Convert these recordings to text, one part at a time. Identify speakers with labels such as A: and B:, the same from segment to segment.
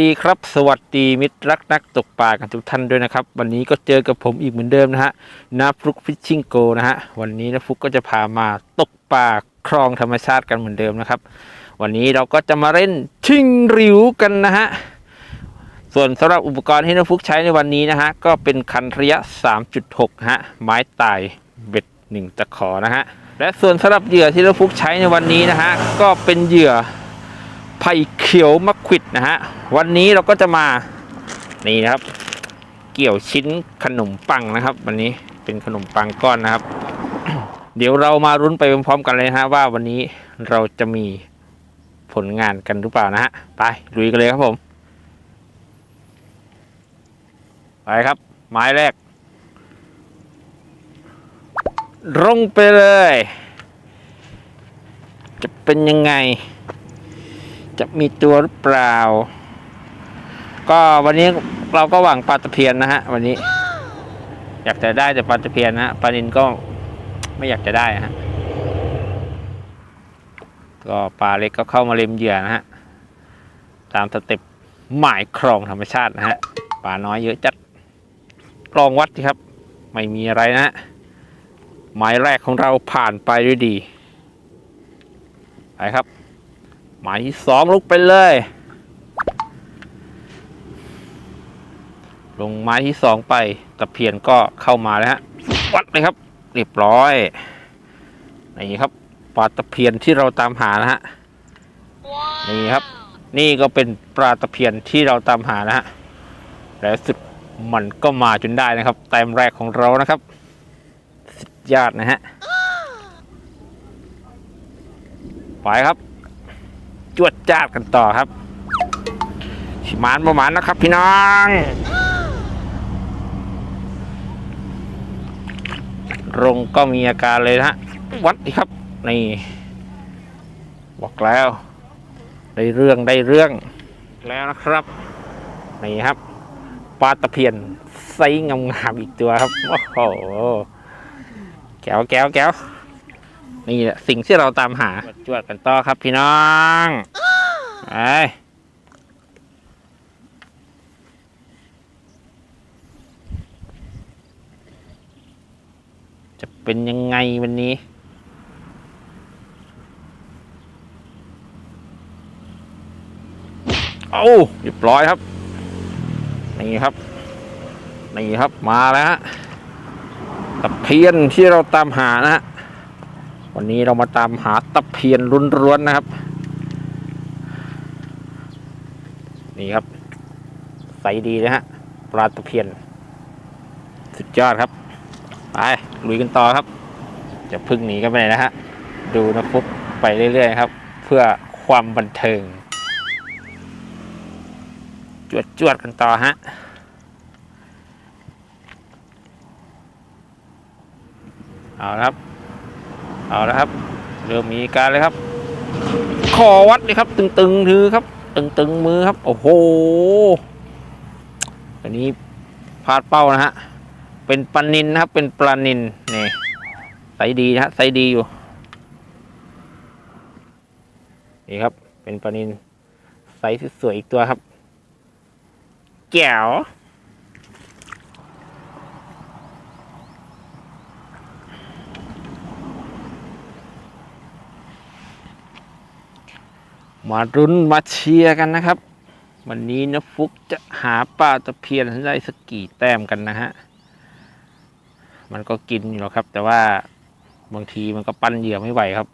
A: ดีครับ สวัสดีมิตรรักนักตกปลากันทุกท่านด้วยนะครับ วันนี้ก็เจอกับผมอีกเหมือนเดิมนะฮะนาฟลุกฟิชชิงโกนะฮะวันนี้นาฟลุกก็จะพามาตกปลาคลองธรรมชาติกันเหมือนเดิมนะครับ วันนี้เราก็จะมาเล่นชิงริวกันนะฮะส่วนสำหรับอุปกรณ์ที่นาฟลุกใช้ในวันนี้นะฮะก็เป็นคันระยะ 3.6ฮะไม้ตายเบ็ดหนึ่งตะขอนะฮะและส่วนสำหรับเหยื่อที่นาฟลุกใช้ในวันนี้นะฮะก็เป็นเหยื่อ ไผ่เขียวมะขวิดนะฮะ วันนี้เราก็จะมา นี่นะครับ เกี่ยวชิ้นขนมปังนะครับ วันนี้เป็นขนมปังก้อนนะครับ เดี๋ยวเรามารุ้นไปพร้อมๆกันเลยนะฮะว่าวันนี้เราจะมีผลงานกันหรือเปล่านะฮะ ไปลุยกันเลยครับผม ไปครับ ไม้แรกลงไปเลย จะเป็นยังไง จะมีตัวหรือเปล่า ก็วันนี้เราก็หวังปลาตะเพียนนะฮะ วันนี้ อยากจะได้แต่ปลาตะเพียนนะฮะปลานินก็ไม่อยากจะได้ฮะก็ปลาเล็กก็เข้ามาเล็มเหยื่อนะฮะ ตามสเต็ปหมายครองธรรมชาตินะฮะปลาน้อยเยอะจัดกลองวัดสิครับ ไม่มีอะไรนะฮะหมายแรกของเราผ่านไปด้วยดี ไปครับ หมายที่สองลุกไปเลย ลงไม้ที่สองไปตะเพียนก็เข้ามาแล้วฮะวัดเลยครับ เรียบร้อยนี่ครับปลาตะเพียนที่เราตามหานะฮะนี่ครับ นี่ก็เป็นปลาตะเพียนที่เราตามหานะฮะแล้วสุดมันก็มาจนได้นะครับแต้มแรกของเรานะครับสุดยอดนะฮะไปครับ จวดจ้าดกันต่อครับชิมานประมาณนะครับ พี่น้องรงก็มีอาการเลยนะฮะ วัดดิครับ นี่บอกแล้ว ได้เรื่องได้เรื่องแล้วนะครับ นี่ครับปลาตะเพียนไซงามๆอีกตัวครับ โอ้โห แก้วแก้วแก้ว นี่แหละสิ่งที่เราตามหาจวดกันต่อครับพี่น้องไปจะเป็นยังไงวันนี้เอาเรียบร้อยครับ นี่ครับ นี่ครับมาแล้วฮะตะเพียนที่เราตามหานะฮะ วันนี้เรามาตามหาตะเพียนรุนๆนนะครับ นี่ครับ ใสดีนะฮะปลาตะเพียน สุดยอดครับ ไปลุยกันต่อครับจะพึ่งหนีกันไปไหนนะฮะดูนะฟุกไปเรื่อยๆครับ เพื่อความบันเทิง จวดจวดๆกันต่อฮะเอาละครับ เอาละครับ เริ่มมีการเลยครับขอวัดเลยครับ ตึงๆถือครับ ตึงๆมือครับ โอ้โหอันนี้พลาดเป้านะฮะเป็นปลานินนะครับ เป็นปลานินนี่ไซส์ดีนะฮะไซส์ดีอยู่นี่ครับ เป็นปลานินไซส์สวยๆอีกตัวครับแก้ว มารุนมาเชียร์กันนะครับ วันนี้นะฟุกจะหาปลาตะเพียนให้ได้สักกี่แต้มกันนะฮะมันก็กินอยู่หรอกครับ แต่ว่าบางทีมันก็ปั้นเหยื่อไม่ไหวครับ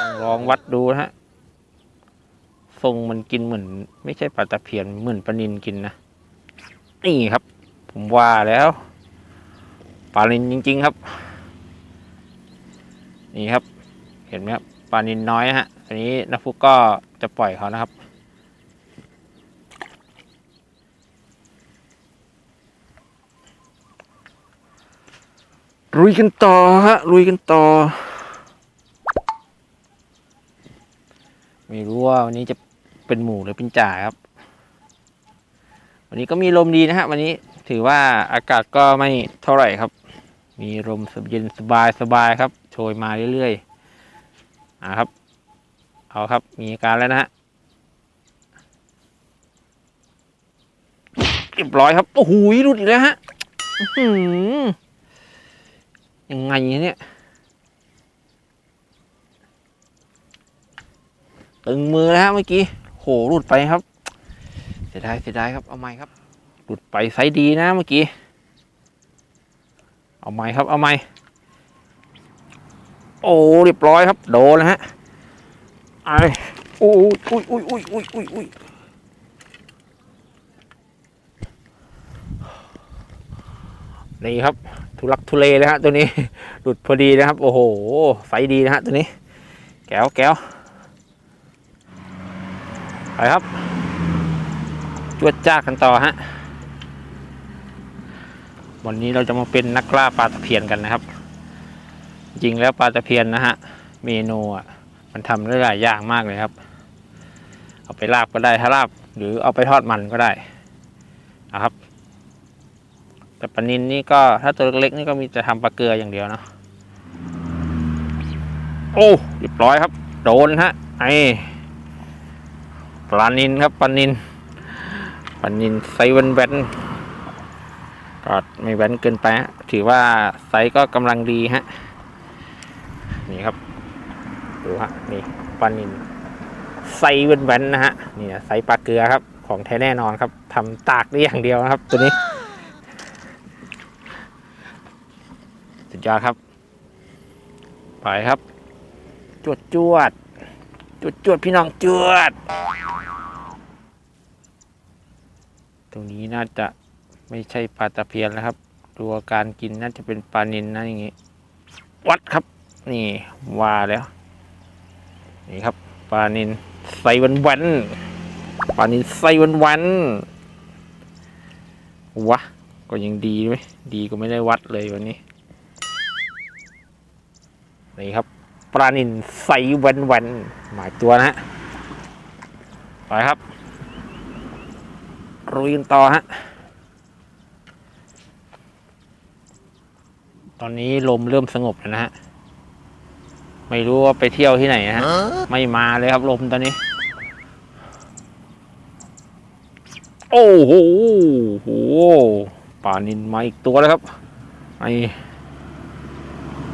A: ต้องลองวัดดูนะฮะทรงมันกินเหมือน ไม่ใช่ปลาตะเพียนเหมือนปลานินกินนะนี่ครับ ผมว่าแล้วปลานินจริง ๆ ครับ นี่ครับ เห็นไหมครับ ปลานินน้อยนะฮะ อันนี้นักฟุกก็จะปล่อยเขานะครับ ลุยกันต่อฮะ ลุยกันต่อ ไม่รู้ว่าวันนี้จะเป็นหมูหรือเป็นจ่าครับ วันนี้ก็มีลมดีนะฮะ วันนี้ถือว่าอากาศก็ไม่เท่าไหร่ครับ มีลมเย็นสบายสบายครับ โชยมาเรื่อยๆ อ่าครับ เอาครับมีอาการแล้วนะฮะเรียบร้อยครับ โอ้โหหลุดอีกแล้วฮะยังไงเนี่ยตึงมือแล้วฮะเมื่อกี้ โหหลุดไปครับ เสียดายเสียดายครับ เอาใหม่ครับ หลุดไปไซส์ดีนะเมื่อกี้ เอาใหม่ครับ เอาใหม่ โอ้เรียบร้อยครับ โดนแล้วฮะไอ้โอ้ยอุ้ยอุ้ยอุ้ยอุ้ยอุ้ยอุ้ยนี่ครับ ทุลักทุเลเลยฮะตัวนี้หลุดพอดีนะครับ โอ้โหไซส์ดีนะฮะตัวนี้ แก้วแก้วไปครับจวดจ้ากันต่อฮะวันนี้เราจะมาเป็นนักล่าปลาตะเพียนกันนะครับ ริงแล้วปลาตะเพียนนะฮะ เมนูอะ มันทำได้หลายอย่างมากเลยครับ เอาไปลาบก็ได้ถ้าลาบ หรือเอาไปทอดมันก็ได้นะครับ แต่ปลานินนี่ก็ถ้าตัวเล็กๆนี่ก็มีจะทำปลาเกลืออย่างเดียวเนาะโอ้เรียบร้อยครับ โดนฮะไอปลานินครับปลานินปลานินไซส์แว่นก็ไม่แว่นเกินไปถือว่าไซก็กำลังดีฮะ นี่ครับดูฮะนี่ปลานินไซส์แวนๆนะฮะนี่นะไซส์ปลาเกลือครับ ของแท้แน่นอนครับทำตากได้อย่างเดียวนะครับ ตัวนี้สุดยอดครับ ไปครับ จวดจวดจวดจวดพี่น้องจวด ตรงนี้น่าจะไม่ใช่ปลาตะเพียนแล้วครับดูอาการกินน่าจะเป็นปลานินนะอย่างงี้ วัดครับ นี่ว่าแล้ว นี่ครับปลานินใสวันวันปลานินใสวันวันวะก็ยังดีไหมดีก็ไม่ได้วัดเลยวันนี้ นี่ครับปลานินใส่แวนแวนหมายตัวนะฮะไปครับรุยกันต่อฮะตอนนี้ลมเริ่มสงบแล้วนะฮะ ไม่รู้ว่าไปเที่ยวที่ไหนนะฮะ ไม่มาเลยครับลมตอนนี้ โอ้โหโหปลานินมาอีกตัวแล้วครับไอ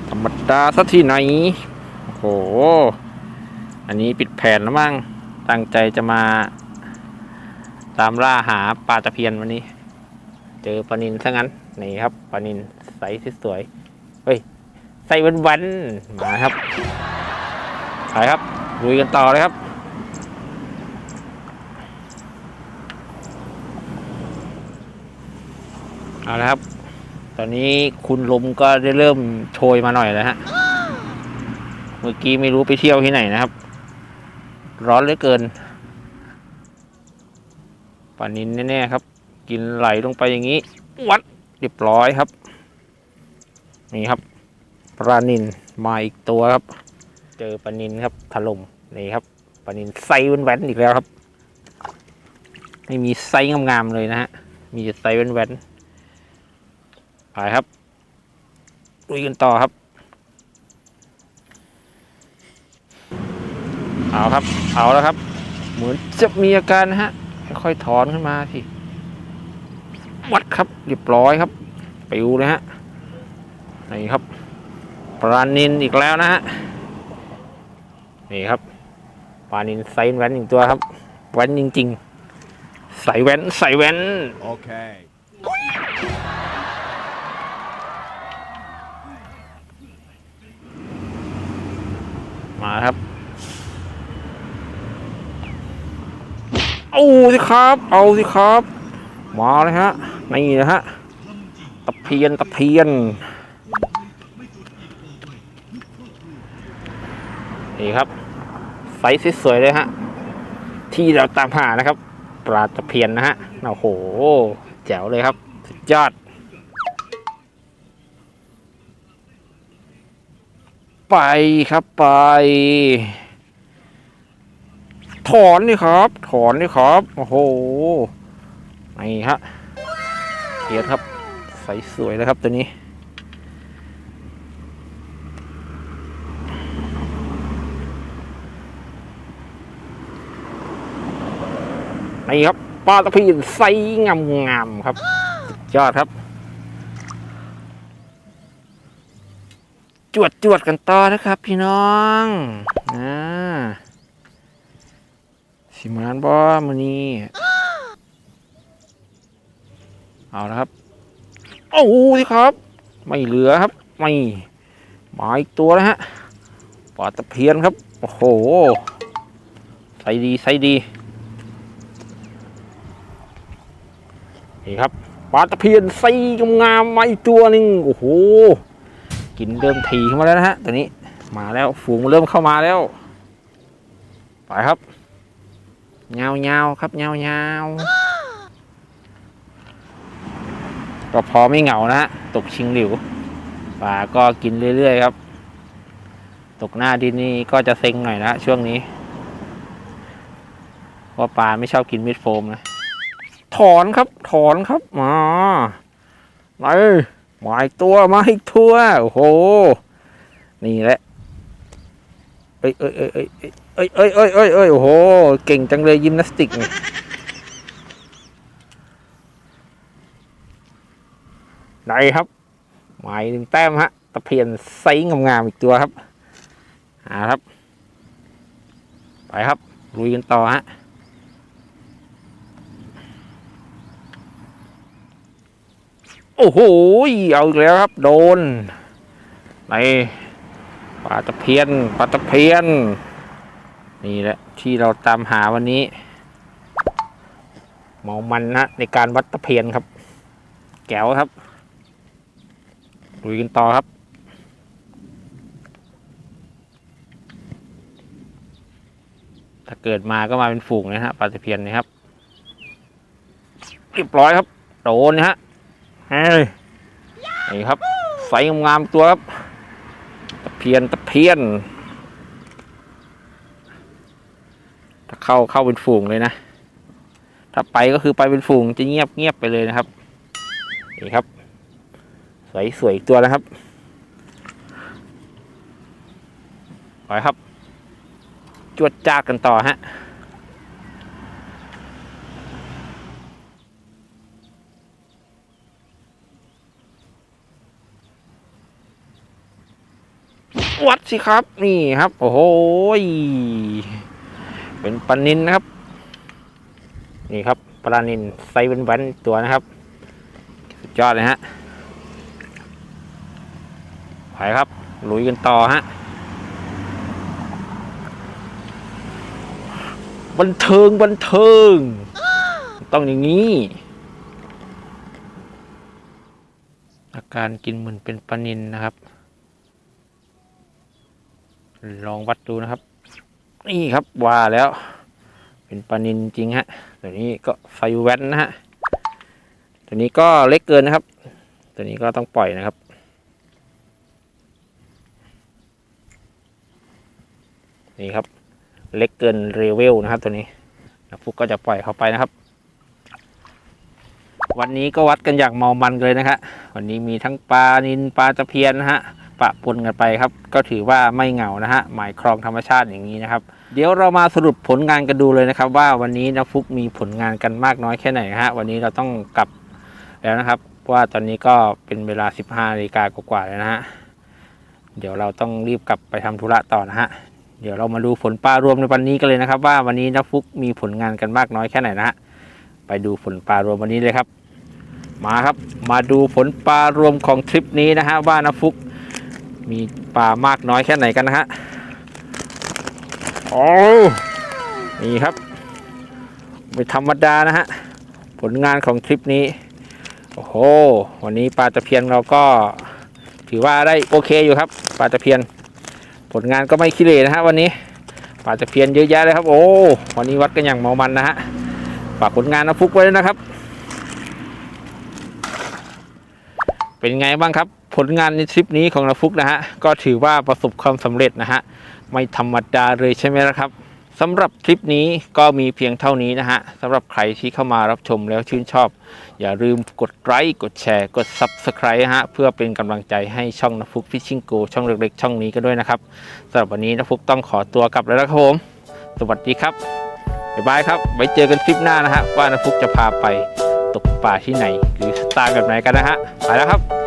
A: ธรรมดาสักที่ไหน โอ้โห อันนี้ปิดแผนแล้วมั้ง ตั้งใจจะมา ตามล่าหาปลาตะเพียนวันนี้ เจอปลานินซะงั้น นี่ครับปลานินใสสวยๆเฮ้ย ใส่วันวันๆมาครับไปครับลุยกันต่อเลยครับเอาละครับ ตอนนี้คุณลมก็ได้เริ่มโชยมาหน่อยแล้วฮะ เมื่อกี้ไม่รู้ไปเที่ยวที่ไหนนะครับ ร้อนเหลือเกินป่านินแน่ๆครับ กินไหลลงไปอย่างนี้ วัดเรียบร้อยครับ นี่ครับ ปลานินมาอีกตัวครับ เจอปลานินครับถล่มนี่ครับปลานินไซส์แว่นๆอีกแล้วครับไม่มีไซส์งามๆเลยนะฮะมีแต่ไซส์แว่นๆไปครับลุยกันต่อครับเอาครับเอาแล้วครับ เหมือนจะมีอาการนะฮะค่อยถอนขึ้นมาสิวัดครับเรียบร้อยครับปิวเลยฮะนี่ครับ ปลานินอีกแล้วนะฮะ นี่ครับ ปลานินไซส์แว้นอีกตัวครับ แว้นจริงๆ ใส่แว้นใส่แว้น
B: Okay.
A: มาครับ เอาสิครับ เอาสิครับ มาเลยฮะ นี่นะฮะ ตะเพียน ตะเพียน นี่ครับไซส์สวยๆเลยฮะ ที่เราตามหานะครับ ปลาตะเพียนนะฮะโอ้โห แจ๋วเลยครับ สุดยอดไปครับไป ถอนนี่ครับ ถอนนี่ครับ โอ้โหนี่ฮะเทียดครับ ใสสวยนะครับตัวนี้ นี่ครับปลาตะเพียนไซงามๆครับ ยอดครับ จวดจวดๆกันต่อนะครับ พี่น้องอ่าสิมานบอมือนี้เอาละครับโอ้โหสิครับ ไม่เหลือครับ ไม่มาอีกตัวแล้วฮะปลาตะเพียนครับ โอ้โห ใส่ดีใส่ดี นี่ครับปลาตะเพียนไซงามมาอีกตัวหนึ่งโอ้โหกินเริ่มถี่ขึ้นมาแล้วนะฮะตอนนี้มาแล้วฝูงเริ่มเข้ามาแล้วไปครับเงาเงาครับเงาเงาก็พอไม่เหงานะฮะตกชิงหลิวปลาก็กินเรื่อยๆครับ ตกหน้าดินนี่ก็จะเซ็งหน่อยนะช่วงนี้เพราะปลาไม่ชอบกินมิดโฟมนะ ถอนครับ ถอนครับมาไหนมาอีกตัวมาอีกตัวโอ้โห นี่แหละเอ้ยเอ้ยเอ้ยเอ้ยเอ้ยเอ้ยเอ้ยเอ้ยเอ้ยโอ้โห เก่งจังเลยยิมนาสติกเนี่ยไหนครับหมายหนึ่งแต้มฮะตะเพียนไซส์งามๆอีกตัวครับหาครับ ไปครับลุยกันต่อฮะ โอ้โห เอาอีกแล้วครับ โดน ในปลาตะเพียนปลาตะเพียน นี่แหละ ที่เราตามหาวันนี้ เมามันนะในการวัดตะเพียนครับ แก้วครับลุยกันต่อครับถ้าเกิดมาก็มาเป็นฝูงนะฮะปลาตะเพียนนะครับเรียบร้อยครับ โดนนะฮะ เฮ้ยนี่ครับไฟงามตัวครับตะเพียนตะเพียนถ้าเข้าเข้าเป็นฝูงเลยนะ ถ้าไปก็คือไปเป็นฝูงจะเงียบเงียบไปเลยนะครับนี่ครับ สวยสวยอีกตัวนะครับไปครับ จวดจ้ากกันต่อฮะ วัดสิครับ นี่ครับ โอ้โหเป็นปลานินนะครับ นี่ครับปลานินไซส์แวนตัวนะครับสุดยอดเลยฮะไปครับลุยกันต่อฮะบันเทิงบันเทิง ต้องอย่างนี้ อาการกินเหมือนเป็นปลานินนะครับ ลองวัดดูนะครับ นี่ครับว่าแล้ว เป็นปลานินจริงฮะตัวนี้ก็ไฟแวนนะฮะตัวนี้ก็เล็กเกินนะครับ ตัวนี้ก็ต้องปล่อยนะครับนี่ครับเล็กเกินเรเวลนะครับ ตัวนี้นะฟุกก็จะปล่อยเขาไปนะครับ วันนี้ก็วัดกันอย่างเมามันเลยนะฮะวันนี้มีทั้งปลานินปลาตะเพียนนะฮะ ปะปนกันไปครับ ก็ถือว่าไม่เหงานะฮะหมายครองธรรมชาติอย่างนี้นะครับ เดี๋ยวเรามาสรุปผลงานกันดูเลยนะครับ ว่าวันนี้นะฟุกมีผลงานกันมากน้อยแค่ไหนฮะวันนี้เราต้องกลับแล้วนะครับว่าตอนนี้ก็เป็นเวลา 15นาฬิกากว่าๆแล้วนะฮะเดี๋ยวเราต้องรีบกลับไปทำธุระต่อนะฮะเดี๋ยวเรามาดูผลปลารวมในวันนี้กันเลยนะครับ ว่าวันนี้นะฟุกมีผลงานกันมากน้อยแค่ไหนนะฮะไปดูผลปลารวมวันนี้เลยครับ มาครับมาดูผลปลารวมของทริปนี้นะฮะว่านะฟุก มีปลามากน้อยแค่ไหนกันนะฮะโอ้นี่ครับ ไม่ธรรมดานะฮะ ผลงานของทริปนี้ โอ้โห วันนี้ปลาตะเพียนเราก็ถือว่าได้โอเคอยู่ครับ ปลาตะเพียน ผลงานก็ไม่ขี้เหร่นะฮะวันนี้ ปลาตะเพียนเยอะแยะเลยครับ โอ้ วันนี้วัดกันอย่างเมามันนะฮะ ฝากผลงานนะฟุกไว้ด้วยนะครับ เป็นไงบ้างครับ ผลงานในทริปนี้ของนาฟุกนะฮะก็ถือว่าประสบความสำเร็จนะฮะไม่ธรรมดาเลยใช่ไหมล่ะครับสำหรับทริปนี้ก็มีเพียงเท่านี้นะฮะสำหรับใครที่เข้ามารับชมแล้วชื่นชอบ อย่าลืมกดไลค์กดแชร์ กด Subscribe ฮะเพื่อเป็นกำลังใจให้ช่องนฟุกฟิชชิงโกช่องเล็กๆ ช่องนี้ก็ด้วยนะครับสำหรับวันนี้นฟุกต้องขอตัวกลับแล้วนะครับผม สวัสดีครับบ๊ายบายครับ ไว้เจอกันคลิปหน้านะฮะว่านฟุกจะพาไปตกปลาที่ไหน หรือสไตล์แบบไหนกันนะฮะไปแล้วครับ